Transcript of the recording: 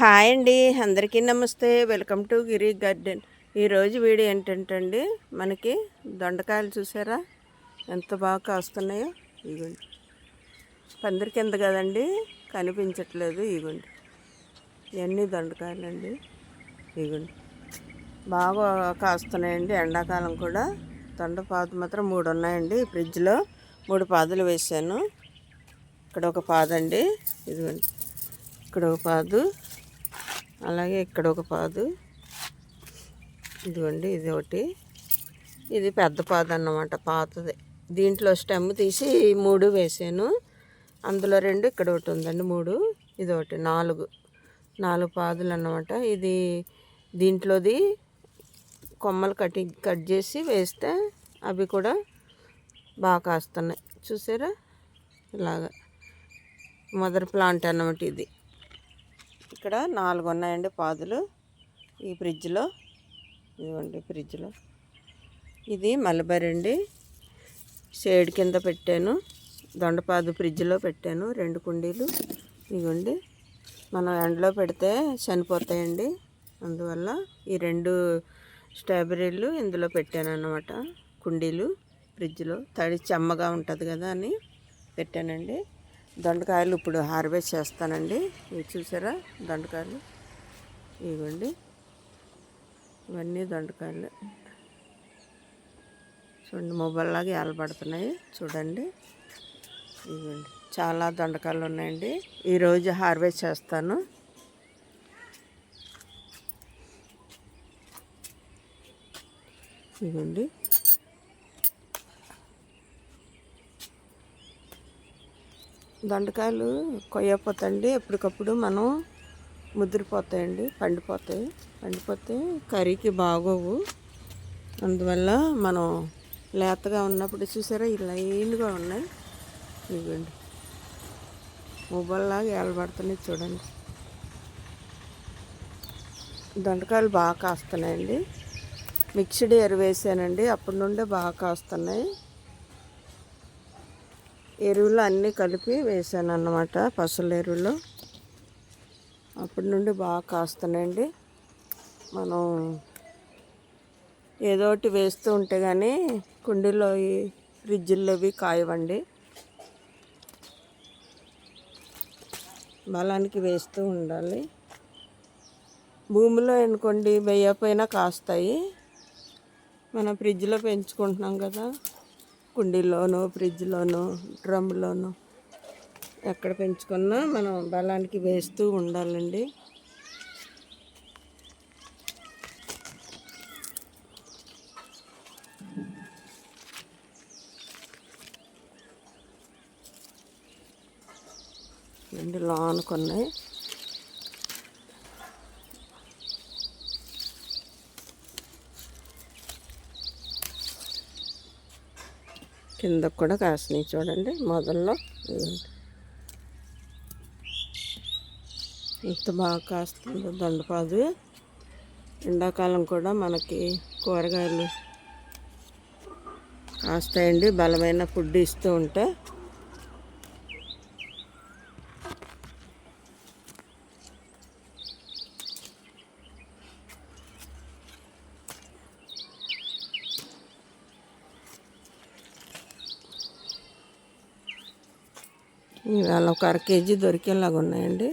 Hi అండి అందరికీ నమస్తే. Welcome to Giri garden. ఈరోజు వీడియో ఏంటంటే అండి మనకి దొండకాయలు చూసారా? ఎంత బాగా కాస్తున్నాయో ఇగోండి. పందిరి కింద కదండి కనిపించట్లేదు ఇగోండి. ఇవన్నీ దొండకాయలు అండి ఇగోండి. బాగా కాస్తున్నాయండి ఎండాకాలం కూడా. దొండపాదు మాత్రం మూడు ఉన్నాయండి ఫ్రిడ్జ్లో మూడు పాదులు వేసాను ఇక్కడ ఒక పాదండి ఇదిగోండి ఇక్కడ ఒక పాదు. అలాగే ఇక్కడ ఒక పాదు. ఇదిగోండి ఇది ఒకటి. ఇది పెద్ద పాదు అన్నమాట పాతది. దీంట్లో స్టెమ్ తీసి మూడు వేసాను. అందులో రెండు ఇక్కడ ఒకటి ఉందండి మూడు. ఇది ఒకటి నాలుగు. నాలుగు పాదులు అన్నమాట. ఇది దీంట్లోది కొమ్మలు కటి కట్ చేసి వేస్తే అవి కూడా బాగా కాస్తున్నాయి. చూసారా? ఇలాగా. మదర్ ప్లాంట్ అన్నమాట ఇది. ఇక్కడ నాలుగు ఉన్నాయండి పాదులు ఈ ఫ్రిడ్జ్లో. ఇదిగోండి ఫ్రిడ్జ్లో. ఇది మలబరి అండి. షేడ్ కింద పెట్టాను. దొండపాదు ఫ్రిడ్జ్లో పెట్టాను. రెండు కుండీలు. ఇవ్వండి మనం ఎండలో పెడితే చనిపోతాయండి. అందువల్ల ఈ రెండు స్ట్రాబెర్రీలు ఇందులో పెట్టాను అన్నమాట కుండీలు ఫ్రిడ్జ్లో. తడి చెమ్మగా ఉంటుంది కదా అని పెట్టానండి. దొండకాయలు ఇప్పుడు హార్వెస్ట్ చేస్తానండి. ఇవి చూసారా? దొండకాయలు. ఇవ్వండి. ఇవన్నీ దొండకాయలు. చూడండి మొబైల్లాగా ఏలబడుతున్నాయి చూడండి. ఇవ్వండి. చాలా దొండకాయలు ఉన్నాయండి. ఈరోజు హార్వెస్ట్ చేస్తాను. ఇవ్వండి. దొండకాయలు కొయ్యపోతాయండి ఎప్పటికప్పుడు మనం ముదిరిపోతాయండి. పండిపోతాయి. పండిపోతే కర్రీకి బాగోవు. అందువల్ల మనం లేతగా ఉన్నప్పుడు చూసారా? ఇలా లైన్గా ఉన్నాయి. ఇవ్వండి. మొబైల్లాగా ఏలబడుతున్నాయి చూడండి. దొండకాయలు బాగా కాస్తున్నాయండి. మిక్స్డ్ ఎరువేసానండి అప్పటి నుండే బాగా కాస్తున్నాయి. ఎరువులు అన్నీ కలిపి వేసాను అన్నమాట పసలు ఎరువులు. అప్పటి నుండి బాగా కాస్తున్నాయండి. మనం ఏదో ఒకటి వేస్తూ ఉంటే కానీ కుండీలో ఫ్రిడ్జ్లోవి కాయవండి. బలానికి వేస్తూ ఉండాలి. భూమిలో అనుకోండి వేయకపోయినా కాస్తాయి. మనం ఫ్రిడ్జ్లో పెంచుకుంటున్నాం కదా. కుండీలోనో ఫ్రిడ్జ్లోనో డ్రమ్లోనో ఎక్కడ పెంచుకున్నా మనం బలానికి వేస్తూ ఉండాలండి. రెండు లోనుకున్నాయి. కింద కూడా కాసినాయి చూడండి మొదల్లో. ఎంత బాగా కాస్తుందో దొండపాదు ఎండాకాలం కూడా మనకి కూరగాయలు కాస్తాయండి బలమైన ఫుడ్ ఇస్తూ ఉంటే. ఇవాళ ఒక అర కేజీ దొరికేలాగా ఉన్నాయండి.